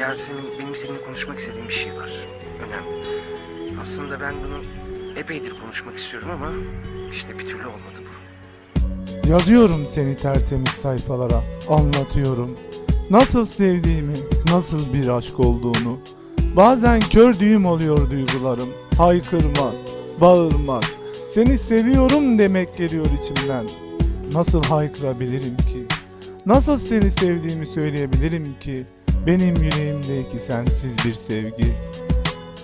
Yasemin benim seninle konuşmak istediğim bir şey var. Önemli. Aslında ben bunu epeydir konuşmak istiyorum ama işte bir türlü olmadı bu. Yazıyorum seni tertemiz sayfalara, anlatıyorum. Nasıl sevdiğimi, nasıl bir aşk olduğunu. Bazen kör düğüm oluyor duygularım. Haykırmak, bağırmak, seni seviyorum demek geliyor içimden. Nasıl haykırabilirim ki? Nasıl seni sevdiğimi söyleyebilirim ki? Benim yüreğimdeki sensiz bir sevgi.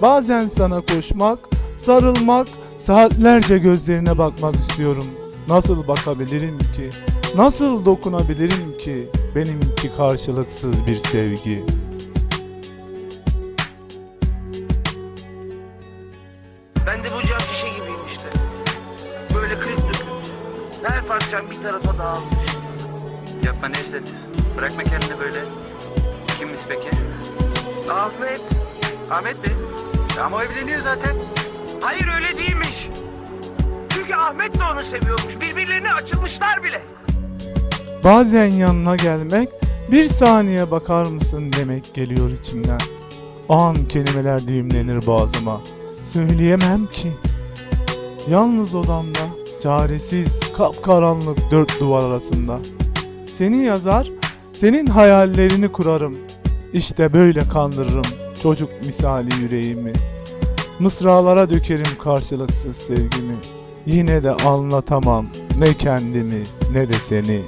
Bazen sana koşmak, sarılmak, saatlerce gözlerine bakmak istiyorum. Nasıl bakabilirim ki? Nasıl dokunabilirim ki? Benimki karşılıksız bir sevgi. Ben de bu cam şişe gibiyim işte. Böyle kırık dökük. Her parçam bir tarafa dağılmış. Yapma Necdet. Bırakma kendini böyle. Kimmiş peki? Ahmet. Ahmet Bey. Ama evleniyor zaten. Hayır öyle değilmiş. Çünkü Ahmet de onu seviyormuş. Birbirlerine açılmışlar bile. Bazen yanına gelmek, bir saniye bakar mısın demek geliyor içimden. O an kelimeler düğümlenir boğazıma. Söyleyemem ki. Yalnız odamda, çaresiz, kapkaranlık dört duvar arasında. Seni yazar, senin hayallerini kurarım. İşte böyle kandırırım çocuk misali yüreğimi. Mısralara dökerim karşılıksız sevgimi. Yine de anlatamam ne kendimi ne de seni.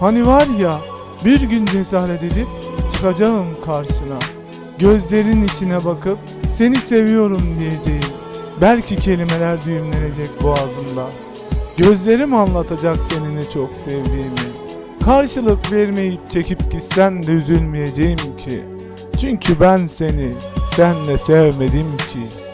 Hani var ya bir gün cesaret edip çıkacağım karşına. Gözlerin içine bakıp seni seviyorum diyeceğim. Belki kelimeler düğümlenecek boğazımda. Gözlerim anlatacak seni ne çok sevdiğimi. Karşılık vermeyip çekip gitsen de üzülmeyeceğim ki. Çünkü ben seni sen de sevmedim ki.